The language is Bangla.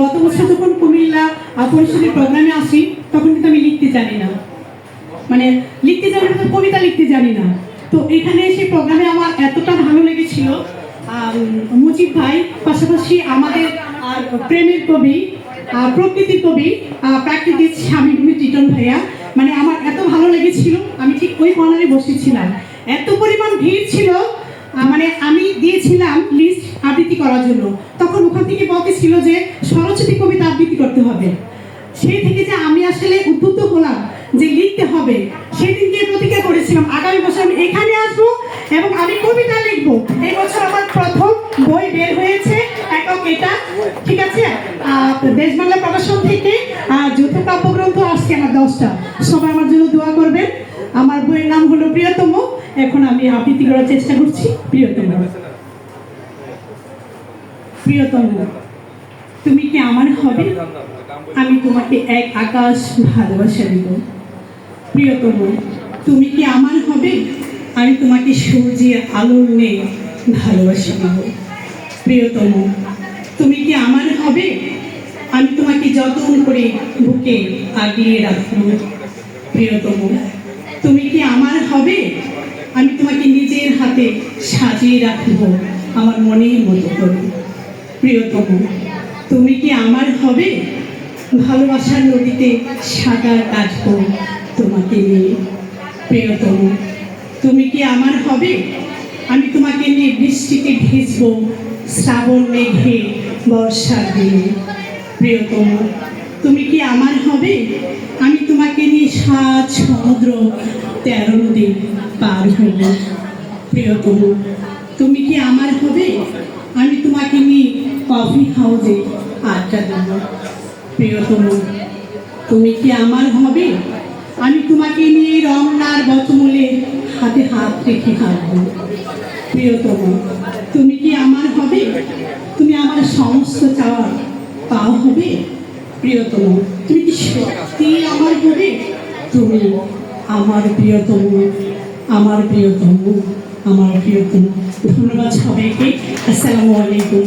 গত বছর যখন কুমিল্লা পরিষদের প্রোগ্রামে আসি তখন কিন্তু আমি লিখতে জানি না। মানে লিখতে জানি না কবিতা লিখতে জানি না। তো এখানে এসে প্রোগ্রামে আমার এতটা ভালো লেগেছিল। মুজিব ভাই পাশাপাশি আমাদের প্রেমের কবি আহ, প্রকৃতির কবি প্রাকৃতিক স্বামী টিটন ভাইয়া মানে আমার এত ভালো লেগেছিল আমি ঠিক ওই কর্নারে বসেছিলাম। এত পরিমাণ ভিড় ছিল মানে আমি দিয়েছিলাম লিস্ট আবৃত্তি করার জন্য। তখন ওখান থেকে বলতেছিল যে সরস্বতী কবিতা আবৃত্তি করতে হবে। সেই থেকে যে আমি আসলে উদ্বুদ্ধ হলাম যে লিখতে হবে সেদিন দিয়ে প্রতিজ্ঞা করেছিলাম আগামী বছর আমি এখানে আসব এবং আমি কবিতা লিখব। এই বছর আমার প্রথম বই বের হয়েছে একক এটা। ঠিক আছে? আহ, দেশ বাংলা প্রকাশন থেকে যৌথ কাব্যগ্রন্থ আসছে আমার দশটা। সবাই আমার জন্য দোয়া করবেন। আমার বইয়ের নাম হলো প্রিয়তম। এখন আমি আবৃত্তি করার চেষ্টা করছি প্রিয়তম। প্রিয়তম, তুমি কি আমার হবে? আমি তোমাকে এক আকাশ ভালোবাসা দিব। প্রিয়তম, তুমি কি আমার হবে? আমি তোমাকে সূর্যের আলোর নেই ভালোবাসা দিব। প্রিয়তম, তুমি কি আমার হবে? আমি তোমাকে যত্ন করে বুকে আগিয়ে রাখব। প্রিয়তম, তুমি কি আমার হবে? আমি তোমাকে নিজের হাতে সাজিয়ে রাখব। আমার মনের মতো করে। প্রিয়তম, তুমি কি আমার হবে? ভালোবাসার নদীতে সাঁতার কাটবো তোমাকে নিয়ে। প্রিয়তম, তুমি কি আমার হবে? আমি তোমাকে নিয়ে বৃষ্টিতে ভিজবো শ্রাবণ মেঘে বর্ষার দিনে। প্রিয়তম, তুমি কি আমার হবে? আমি তোমাকে নিয়ে সাত সমুদ্র তেরো নদী পার হইব প্রিয়তম তুমি কি আমার হবে? আমি তোমাকে নিয়ে কফি হাউসে আড্ডা দেব। প্রিয়তম, তুমি কি আমার হবে? আমি তোমাকে নিয়ে রমনার বচমূলে হাতে হাত রেখে হাঁটবো। প্রিয়তম, তুমি কি আমার হবে? তুমি আমার সমস্ত চাওয়া পাও হবে? প্রিয়তম, তুমি কি সত্যি আমার হবে? তুমি আমার প্রিয়তম। আমার প্রিয়তম আমার প্রিয়তম ধন্যবাদ সবাইকে। আসসালামু আলাইকুম।